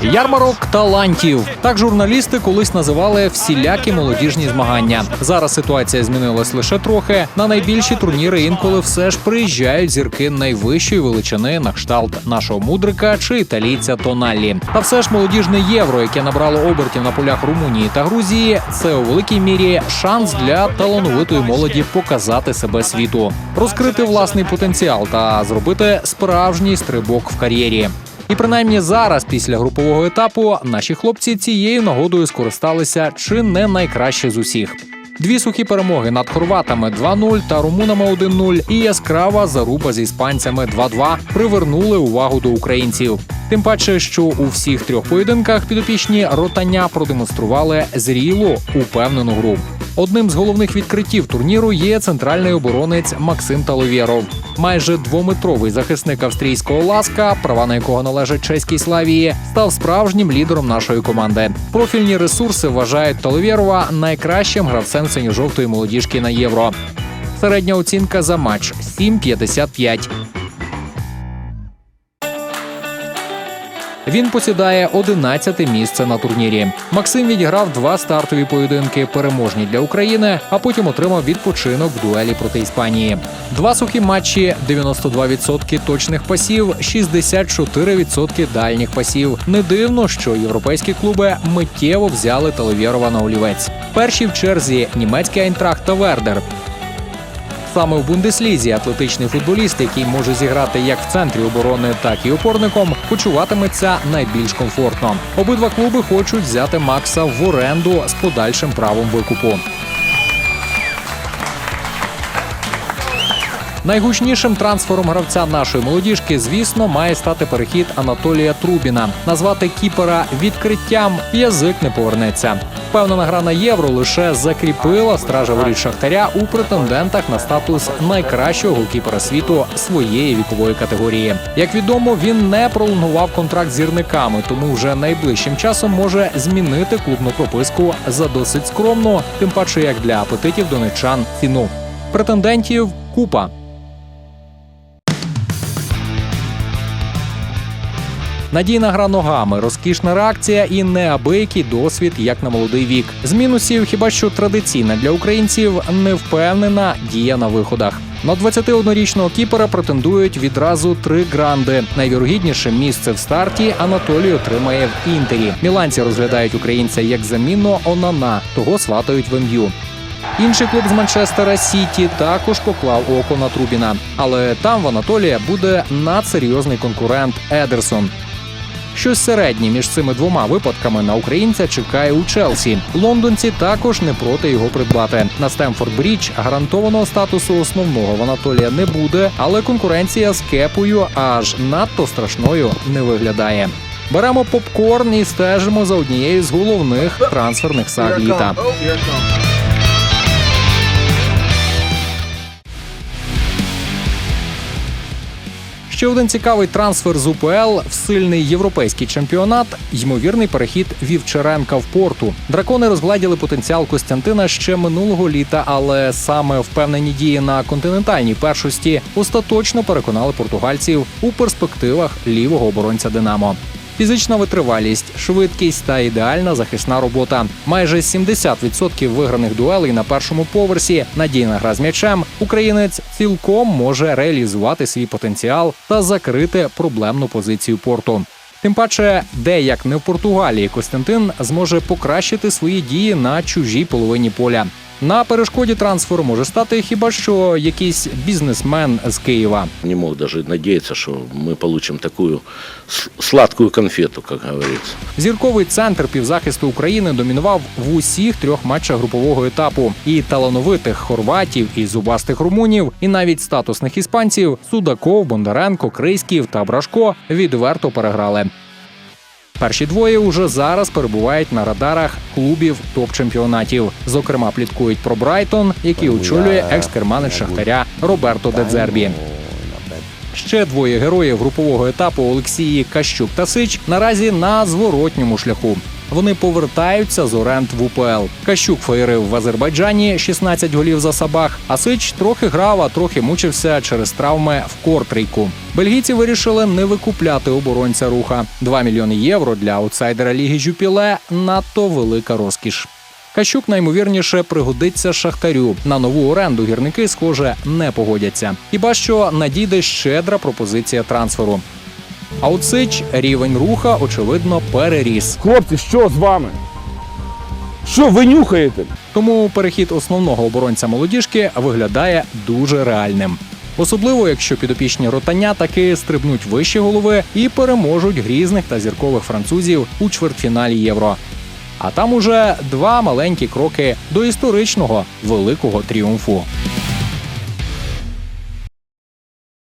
Ярмарок талантів. Так журналісти колись називали всілякі молодіжні змагання. Зараз ситуація змінилась лише трохи. На найбільші турніри інколи все ж приїжджають зірки найвищої величини на кшталт нашого мудрика чи італійця Тоналлі. Та все ж молодіжне євро, яке набрало обертів на полях Румунії та Грузії, це у великій мірі шанс для талановитої молоді показати себе світу, розкрити власний потенціал та зробити справжній стрибок в кар'єрі. І принаймні зараз, після групового етапу, наші хлопці цією нагодою скористалися чи не найкраще з усіх. Дві сухі перемоги над хорватами 2-0 та румунами 1-0 і яскрава заруба з іспанцями 2-2 привернули увагу до українців. Тим паче, що у всіх трьох поєдинках підопічні ротання продемонстрували зрілу упевнену гру. Одним з головних відкриттів турніру є центральний оборонець Максим Таловєров. Майже двометровий захисник австрійського ласка, права на якого належать чеській славії, став справжнім лідером нашої команди. Профільні ресурси вважають Таловєрова найкращим гравцем синьо-жовтої молодіжки на євро. Середня оцінка за матч 7,55. Він посідає 11 місце на турнірі. Максим відіграв два стартові поєдинки, переможні для України, а потім отримав відпочинок в дуелі проти Іспанії. Два сухі матчі, 92% точних пасів, 64% дальніх пасів. Не дивно, що європейські клуби миттєво взяли Талевєрова на олівець. Перші в черзі німецький Айнтрахт та Вердер. Саме в Бундеслізі атлетичний футболіст, який може зіграти як в центрі оборони, так і опорником, почуватиметься найбільш комфортно. Обидва клуби хочуть взяти Макса в оренду з подальшим правом викупу. Найгучнішим трансфером гравця нашої молодіжки, звісно, має стати перехід Анатолія Трубіна. Назвати кіпера відкриттям язик не повернеться. Впевнена гра на євро лише закріпила стража воріт Шахтаря у претендентах на статус найкращого голкіпера світу своєї вікової категорії. Як відомо, він не пролонгував контракт зірниками, тому вже найближчим часом може змінити клубну прописку за досить скромну, тим паче як для апетитів донечан ціну. Претендентів купа. Надійна гра ногами, розкішна реакція і неабиякий досвід як на молодий вік. З мінусів хіба що традиційна для українців невпевнена дія на виходах. На 21-річного кіпера претендують відразу три гранди. Найвірогідніше місце в старті Анатолій отримає в інтері. Міланці розглядають українця як замінно Онана, того сватають в МЮ. Інший клуб з Манчестера Сіті також поклав око на Трубіна, але там в Анатолія буде надсерйозний конкурент Едерсон. Щось середнє між цими двома випадками на українця чекає у Челсі. Лондонці також не проти його придбати. На Стемфорд Брідж гарантованого статусу основного в Анатолія не буде, але конкуренція з кепою аж надто страшною не виглядає. Беремо попкорн і стежимо за однією з головних трансферних саг літа. Ще один цікавий трансфер з УПЛ в сильний європейський чемпіонат. Ймовірний перехід Вівчаренка в порту. Дракони розгладіли потенціал Костянтина ще минулого літа, але саме впевнені дії на континентальній першості остаточно переконали португальців у перспективах лівого оборонця Динамо. Фізична витривалість, швидкість та ідеальна захисна робота. Майже 70% виграних дуелей на першому поверсі, надійна гра з м'ячем. Українець цілком може реалізувати свій потенціал та закрити проблемну позицію порту. Тим паче, де як не в Португалії, Костянтин зможе покращити свої дії на чужій половині поля. На перешкоді трансферу може стати хіба що якийсь бізнесмен з Києва. Не мог даже надеяться, что мы получим такую с- сладкую конфету, как говорится. Зірковий центр півзахисту України домінував в усіх трьох матчах групового етапу. І талановитих хорватів, і зубастих румунів, і навіть статусних іспанців Судаков, Бондаренко, Крийськів та Брашко відверто переграли. Перші двоє уже зараз перебувають на радарах клубів топ-чемпіонатів. Зокрема, пліткують про Брайтон, який очолює екс-керманець Шахтаря Роберто Дедзербі. Ще двоє героїв групового етапу Олексії Кащук та Сич наразі на зворотньому шляху. Вони повертаються з оренд в УПЛ. Кащук феєрив в Азербайджані 16 голів за Сабах, а Сич трохи грав, а трохи мучився через травми в Кортрійку. Бельгійці вирішили не викупляти оборонця руха. 2 мільйони євро для аутсайдера ліги Жюпіле надто велика розкіш. Кащук наймовірніше пригодиться шахтарю. На нову оренду гірники, схоже, не погодяться. Хіба що надійде щедра пропозиція трансферу. А от Сич рівень руха, очевидно, переріс. Хлопці, що з вами? Що ви нюхаєте? Тому перехід основного оборонця молодіжки виглядає дуже реальним. Особливо, якщо підопічні ротання таки стрибнуть вище голови і переможуть грізних та зіркових французів у чвертьфіналі євро. А там уже два маленькі кроки до історичного великого тріумфу.